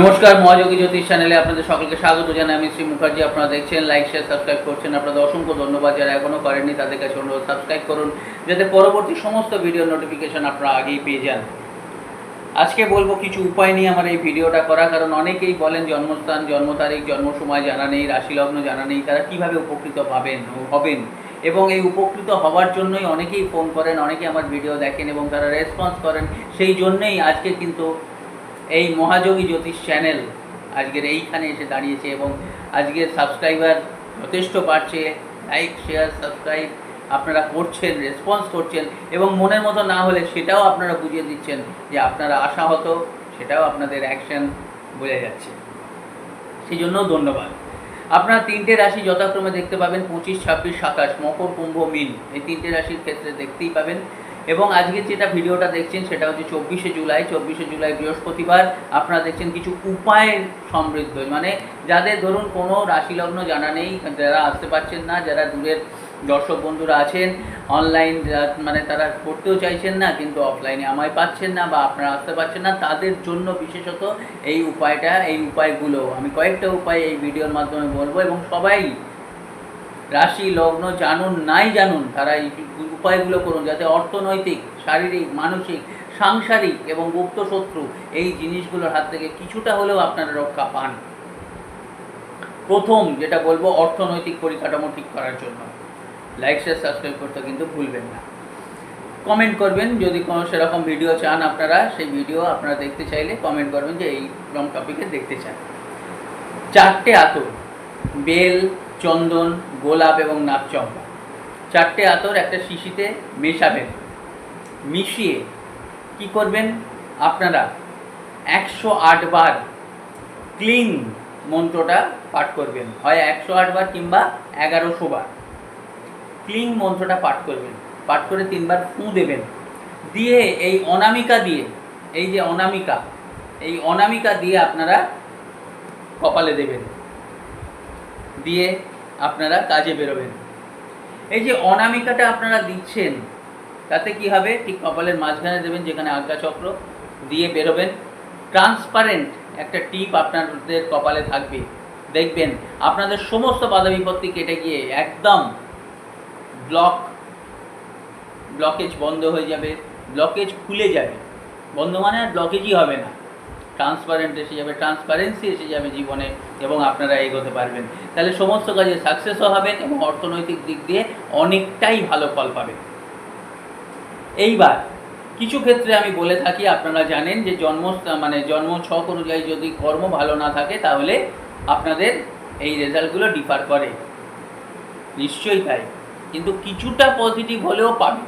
নমস্কার, মহাযোগী জ্যোতিষ চ্যানেলে আপনাদের সকলকে স্বাগত জানাই। আমি শ্রী মুখার্জি, আপনারা দেখছেন লাইক শেয়ার সাবস্ক্রাইব করছেন। আপনাদের অসংখ্য ধন্যবাদ যারা এখনও করেননি, তাদের কাছে অনুরোধ সাবস্ক্রাইব করুন, যাতে পরবর্তী সমস্ত ভিডিও নোটিফিকেশন আপনারা আগেই পেয়ে যান। আজকে বলব কিছু উপায় নিয়ে আমার এই ভিডিওটা করা, কারণ অনেকেই বলেন জন্মস্থান, জন্ম তারিখ, জন্ম সময় জানা নেই রাশি লগ্ন জানা নেই, তারা কীভাবে উপকৃত পাবেন হবেন। এবং এই উপকৃত হওয়ার জন্যই অনেকেই ফোন করেন, অনেকেই আমার ভিডিও দেখেন এবং তারা রেসপন্স করেন। সেই জন্যই আজকে কিন্তু এই মহাযোগী জ্যোতিষ চ্যানেল আজকের এইখানে এসে দাঁড়িয়েছে এবং আজকের সাবস্ক্রাইবার যথেষ্ট বাড়ছে। লাইক শেয়ার সাবস্ক্রাইব আপনারা করছেন রেসপন্স করছেন এবং মনের মতো না হলে সেটাও আপনারা বুঝিয়ে দিচ্ছেন যে আপনারা আশাহত, সেটাও আপনাদের অ্যাকশন বোঝা যাচ্ছে। সেই জন্য ধন্যবাদ। আপনারা তিনটে রাশি যথাক্রমে দেখতে পাবেন, পঁচিশ, ছাব্বিশ, সাতাশ, মকর, কুম্ভ, মিন। এই তিনটে রাশির ক্ষেত্রে দেখতেই পাবেন এবং আজকে যেটা ভিডিওটা দেখছেন সেটা হচ্ছে চব্বিশে জুলাই চব্বিশে জুলাই বৃহস্পতিবার আপনারা দেখছেন কিছু উপায় সমৃদ্ধ। মানে যাদের ধরুন কোনো রাশি লগ্ন জানা নেই, যারা আসতে পারছেন না, যারা দূরের দর্শক বন্ধুরা আছেন অনলাইন মানে তারা করতেও চাইছেন না, কিন্তু অফলাইনে আমায় পাচ্ছেন না বা আপনারা আসতে পারছেন না, তাদের জন্য বিশেষত এই উপায়টা, এই উপায়গুলো। আমি কয়েকটা উপায় এই ভিডিওর মাধ্যমে বলব এবং সবাই রাশি, লগ্ন জানুন, নাই জানুন, তারা এই উপায়গুলো করুন যাতে অর্থনৈতিক, শারীরিক, মানসিক, সাংসারিক এবং গুপ্ত শত্রু এই জিনিসগুলোর হাত থেকে কিছুটা হলেও আপনারা রক্ষা পান। প্রথম যেটা বলব, অর্থনৈতিক পরিকাঠামো ঠিক করার জন্য। লাইক শেয়ার সাবস্ক্রাইব করতে কিন্তু ভুলবেন না। কমেন্ট করবেন, যদি কোনো সেরকম ভিডিও চান আপনারা, সেই ভিডিও আপনারা দেখতে চাইলে কমেন্ট করবেন যে এই রকম টপিকে দেখতে চান। চারটে আতর, বেল চন্দন, গোলাপ এবং নাকচম্পা চারটে আতর একটা শিশিতে মেশাবেন। মিশিয়ে কি করবেন আপনারা? একশো বার ক্লিন মন্ত্রটা পাঠ করবেন। হয় একশো বার কিংবা এগারোশো বার। ক্লিং মন্ত্রটা পাঠ করবেন। পাঠ করে তিনবার ফু দেবেন। দিয়ে এই অনামিকা দিয়ে, এই যে অনামিকা, এই অনামিকা দিয়ে আপনারা কপালে দেবেন। দিয়ে আপনারা কাজে বেরোবেন। এই যে অনামিকাটা আপনারা দিচ্ছেন, তাতে কি হবে? ঠিক কপালের মাঝখানে দেবেন যেখানে আজ্ঞা চক্র, দিয়ে বেরোবেন। ট্রান্সপারেন্ট একটা টিপ আপনাদের কপালে থাকবে। দেখবেন, আপনাদের সমস্ত বাধা বিপত্তি কেটে গিয়ে একদম ব্লক ব্লকেজ বন্ধ হয়ে যাবে ব্লকেজ খুলে যাবে। বন্ধ মানে আর ব্লকেজই হবে না। ট্রান্সপারেন্ট এসে যাবে ট্রান্সপারেন্সি এসে যাবে জীবনে এবং আপনারা এগোতে পারবেন। তাহলে সমস্ত কাজে সাকসেসও হবেন এবং অর্থনৈতিক দিক দিয়ে অনেকটাই ভালো ফল পাবেন এইবার কিছু ক্ষেত্রে আমি বলে থাকি, আপনারা জানেন যে জন্ম মানে জন্ম ছক অনুযায়ী যদি কর্ম ভালো না থাকে, তাহলে আপনাদের এই রেজাল্টগুলো ডিফার করে। নিশ্চয়ই তাই। কিন্তু কিছুটা পজিটিভ হলেও পাবে।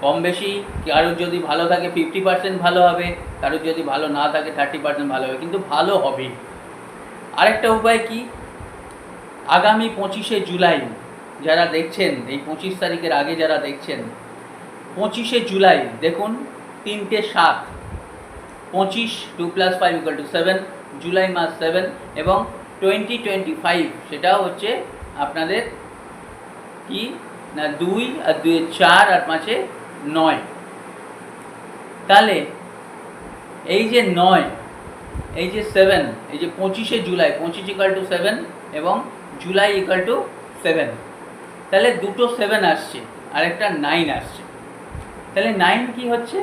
কম বেশি কারোর যদি ভালো থাকে ফিফটি পার্সেন্ট ভালো হবে। কারোর যদি ভালো না থাকে থার্টি পার্সেন্ট ভালো হবে। কিন্তু ভালো হবে। আরেকটা উপায় কি? আগামী পঁচিশে জুলাই, যারা দেখছেন, এই পঁচিশ তারিখের আগে যারা দেখছেন, পঁচিশে জুলাই, দেখুন, তিনটে সাত, পঁচিশ two plus five equal two seven July মাস সেভেন এবং টোয়েন্টি টোয়েন্টি ফাইভ সেটাও হচ্ছে আপনাদের কি? না, দুই আর দুই চার আর পাঁচে নয়। তাহলে এই যে নয়, এই যে সেভেন এই যে পঁচিশে জুলাই, পঁচিশ ইকাল টু সেভেন এবং জুলাই ইকাল টু সেভেন তাহলে দুটো সেভেন আসছে, আর একটা নাইন আসছে। তাহলে নাইন কি হচ্ছে?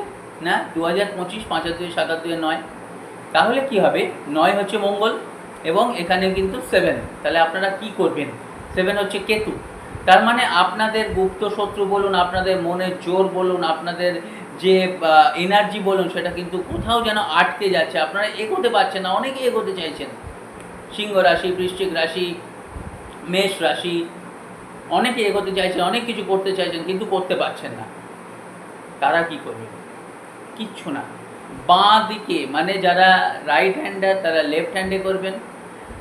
না দু হাজার পঁচিশ পাঁচ দুই সাত দুই নয়। তাহলে কি হবে? নয় হচ্ছে মঙ্গল এবং এখানে কিন্তু সেভেন তাহলে আপনারা কি করবেন? সেভেন হচ্ছে কেতু। তার মানে আপনাদের গুপ্ত শত্রু বলুন, আপনাদের মনের জোর বলুন, আপনাদের যে এনার্জি বলুন, সেটা কিন্তু কোথাও যেন আটকে যাচ্ছে। আপনারা এগোতে পারছেন না, অনেকে এগোতে চাইছেন। সিংহ রাশি, বৃশ্চিক রাশি, মেষ রাশি, অনেকে এগোতে চাইছেন, অনেক কিছু করতে চাইছেন, কিন্তু করতে পারছেন না। তারা কি করবে? কিচ্ছু না। বাঁ দিকে মানে যারা রাইট হ্যান্ডার তারা লেফট হ্যান্ডে করবেন,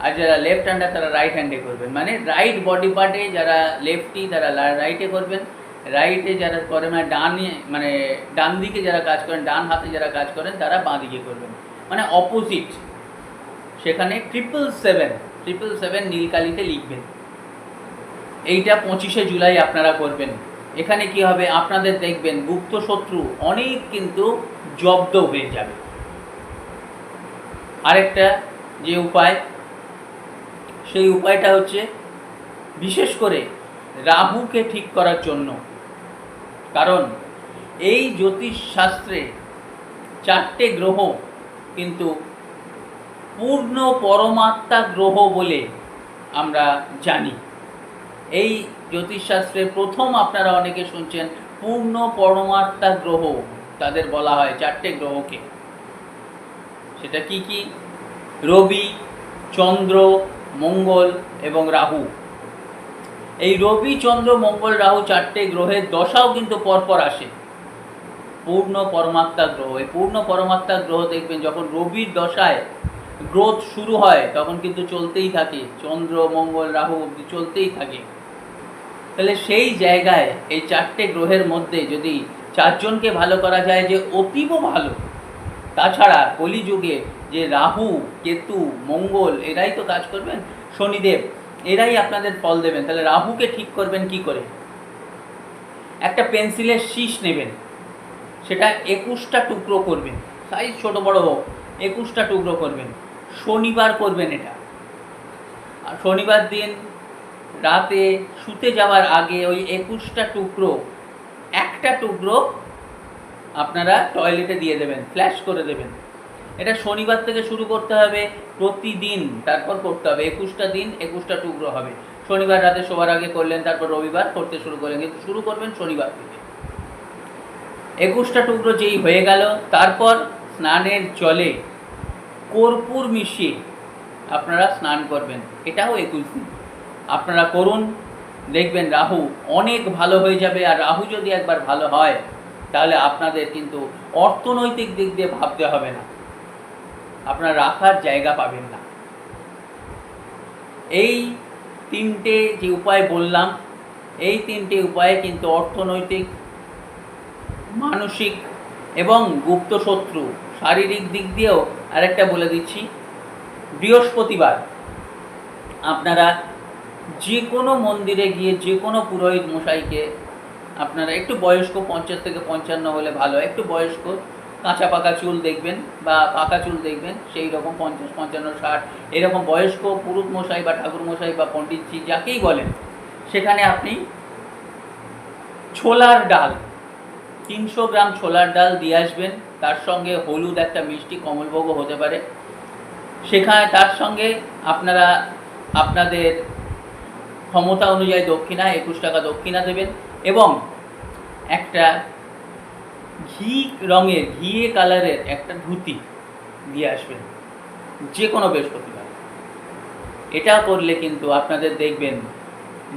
আর যারা লেফট হ্যান্ডার তারা রাইট হ্যান্ডে করবেন। মানে রাইট বডি পার্টে যারা লেফটি তারা রাইটে করবেন। রাইটে যারা করেন মানে ডানে মানে ডান দিকে যারা কাজ করেন, ডান হাতে যারা কাজ করেন, তারা বাঁ দিকে করবেন। মানে অপোজিট সেখানে ট্রিপল সেভেন ট্রিপল সেভেন নীলকালিতে লিখবেন। এইটা পঁচিশে জুলাই আপনারা করবেন। এখানে কি হবে? আপনাদের দেখবেন, গুপ্ত শত্রু অনেক কিন্তু জব্দ হয়ে যাবে। আরেকটা যে উপায়, সেই উপায়টা হচ্ছে, বিশেষ করে রাহুকে ঠিক করার জন্য কারণ এই জ্যোতিষ শাস্ত্রে চারটে গ্রহ কিন্তু পূর্ণ পরমাত্মা গ্রহ বলে আমরা জানি। এই জ্যোতিষশাস্ত্রে প্রথম আপনারা অনেকে শুনছেন, পূর্ণ পরমাত্মা গ্রহ, তাদের বলা হয় চারটে গ্রহকে। সেটা কি কি? রবি, চন্দ্র, মঙ্গল এবং রাহু। এই রবি, চন্দ্র, মঙ্গল, রাহু চারটে গ্রহের দশাও কিন্তু পরপর আসে। পূর্ণ পরমাত্মা গ্রহ। এই পূর্ণ পরমাত্মা গ্রহ দেখবেন, যখন রবির দশায় গ্রোথ শুরু হয়, তখন কিন্তু চলতেই থাকে। চন্দ্র, মঙ্গল, রাহু অব্দি চলতেই থাকে। তাহলে সেই জায়গায়, এই চারটে গ্রহের মধ্যে যদি চারজনকে ভালো করা যায়, যে অতীব ভালো, তাছাড়া কলিযুগে যে রাহু, কেতু, মঙ্গল, এরাই তো কাজ করবেন, শনিদেব এরাই আপনাদের ফল দেবেন। তাহলে রাহুকে ঠিক করবেন কি করে? একটা পেন্সিলের শীষ নেবেন। সেটা একুশটা টুকরো করবেন। সাইজ ছোট বড় হোক, একুশটা টুকরো করবেন। শনিবার করবেন এটা। আর শনিবার দিন রাতে শুতে যাওয়ার আগে ওই একুশটা টুকরো, একটা টুকরো আপনারা টয়লেটে দিয়ে দেবেন ফ্ল্যাশ করে দেবেন। এটা শনিবার থেকে শুরু করতে হবে প্রতিদিন, তারপর করতে হবে। একুশটা দিন, একুশটা টুকরো হবে। শনিবার রাতে শোবার আগে করলেন, তারপর রবিবার করতে শুরু করলেন। কিন্তু শুরু করবেন শনিবার থেকে। একুশটা টুকরো যেই হয়ে গেল, তারপর স্নানের জলে কর্পূর মিশিয়ে আপনারা স্নান করবেন। এটাও একুশ দিন। আপনারা করুন। দেখবেন রাহু অনেক ভালো হয়ে যাবে। আর রাহু যদি একবার ভালো হয়, তাহলে আপনাদের কিন্তু অর্থনৈতিক দিক দিয়ে ভাবতে হবে না। আপনারা রাখার জায়গা পাবেন না। এই তিনটে যে উপায় বললাম, এই তিনটে উপায়ে কিন্তু অর্থনৈতিক, মানসিক এবং গুপ্ত শত্রু, শারীরিক দিক দিয়েও আরেকটা বলে দিচ্ছি, বৃহস্পতিবার আপনারা যে কোনো মন্দিরে গিয়ে যে কোনো পুরোহিত মশাইকে আপনারা একটু বয়স্ক পঞ্চাশ থেকে পঞ্চান্ন হলে ভালো একটু বয়স্ক কাঁচা পাকা চুল দেখবেন বা পাকা চুল দেখবেন, সেই রকম পঞ্চাশ, পঞ্চান্ন, ষাট, এরকম বয়স্ক পুরুষ মশাই বা ঠাকুর মশাই বা পণ্ডিতজি যাকেই বলেন, সেখানে আপনি ছোলার ডাল, তিনশো গ্রাম ছোলার ডাল দিয়ে আসবেন, তার সঙ্গে হলুদ একটা মিষ্টি কমলভোগও হতে পারে। সেখানে তার সঙ্গে আপনারা, আপনাদের ক্ষমতা অনুযায়ী দক্ষিণা, একুশ টাকা দক্ষিণা দেবেন এবং একটা ঘি রঙের ঘিয়ে কালারের একটা ধুতি দিয়ে আসবেন যে কোনো বৃহস্পতিবার। এটা করলে কিন্তু আপনাদের দেখবেন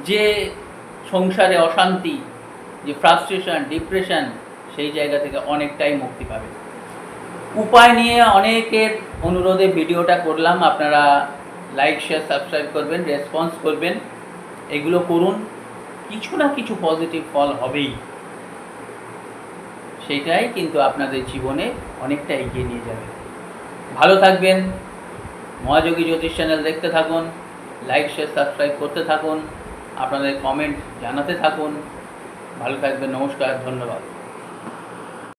যে সংসারে অশান্তি, যে ফ্রাস্ট্রেশন ডিপ্রেশন সেই জায়গা থেকে অনেকটাই মুক্তি পাবে। উপায় নিয়ে অনেকের অনুরোধে ভিডিওটা করলাম, আপনারা লাইক শেয়ার সাবস্ক্রাইব করবেন রেসপন্স করবেন, এগুলো করুন, কিছু না কিছু পজিটিভ ফল হবেই। সেটাই কিন্তু আপনাদের জীবনে অনেকটা এগিয়ে নিয়ে যাবে। ভালো থাকবেন, মহাযোগী জ্যোতিষ চ্যানেল দেখতে থাকুন লাইক শেয়ার সাবস্ক্রাইব করতে থাকুন, আপনাদের কমেন্ট জানাতে থাকুন। ভালো থাকবেন, নমস্কার, ধন্যবাদ।